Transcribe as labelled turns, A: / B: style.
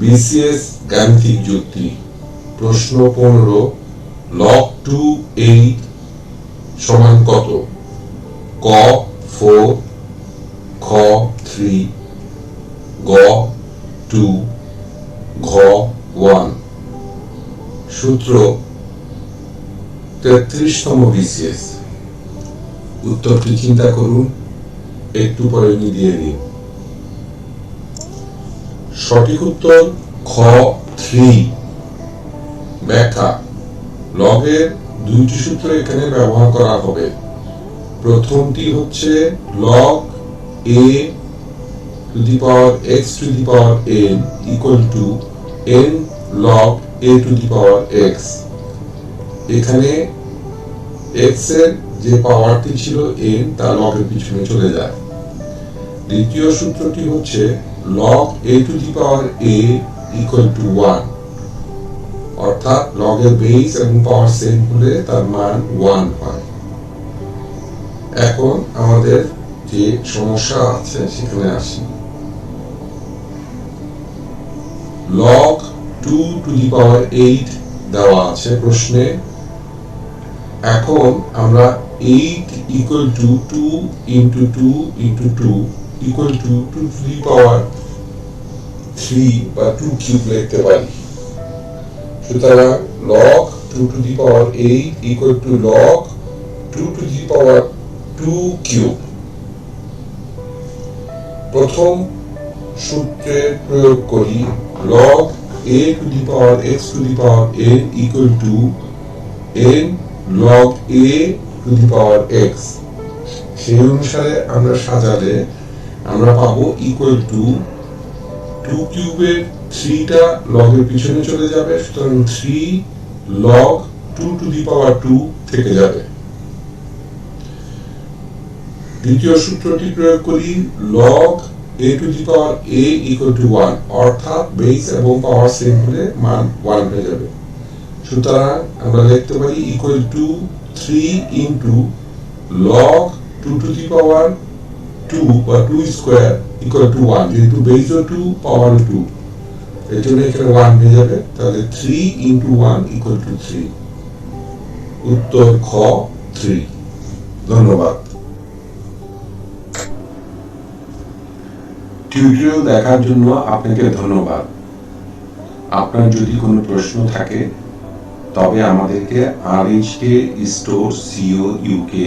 A: BCS গাণিতিক যুক্তি। প্রশ্ন পনেরো লগ টু এইট সমান কত? ক ফোর খ থ্রি গ টু ঘ ওয়ান সূত্র তেত্রিশতম বিসিএস। উত্তরটি চিন্তা করুন? একটু পরে দিয়ে নিন সঠিক উত্তর, খ, থ্রি। ব্যাখ্যা। লগের দুইটি সূত্র এখানে ব্যবহার করা হবে। প্রথমটি হচ্ছে log A to the power X to the power N equal to N log A to the power X এখানে এক্সের যে পাওয়ারটি ছিল এন তা লগের পিছনে চলে যায়। দ্বিতীয় সূত্রটি হচ্ছে log a to the power a equal to one অর্থাৎ লগের বেস এবং পাওয়ার সেম হলে তার মান ওয়ান হয়। এখন আমাদের যে সমস্যা আছে সেখানে আসি। log two to the power eight দেওয়া আছে প্রশ্নে। এখন আমরা eight equal to two into two into two equal to two to the power three বা টু কিউব লিখতে পারি। সুতরাং log two to the power eight equal to log two to the power two cube প্রথম সূত্রে প্রয়োগ করি log a to the power x to the power n equal to n log a to the power x সেই অনুসারে আমরা সাজালে আমরা পাবো ইকুয়াল টু টু কিউবের থ্রিটা লগের পিছনে চলে যাবে, সুতরাং three log two to the power two থেকে যাবে। দ্বিতীয় সূত্রটি প্রয়োগ করি log a to the power a equal to one অর্থাৎ বেস এবং পাওয়ার সেম হলে মান ওয়ান হয়ে যাবে। সুতরাং আমরা লিখতে পারি equal to three into log two to the power two two square equal to one যেহেতু বেসও টু পাওয়ার টু এর জন্য এখানে ওয়ান হয়ে যাবে। তাহলে three into one equal to three উত্তর খ থ্রি ধন্যবাদ। টিউটোরিয়াল দেখার জন্য আপনাকে ধন্যবাদ। আপনার যদি কোনো প্রশ্ন থাকে, তবে আমাদেরকে R H K store co UK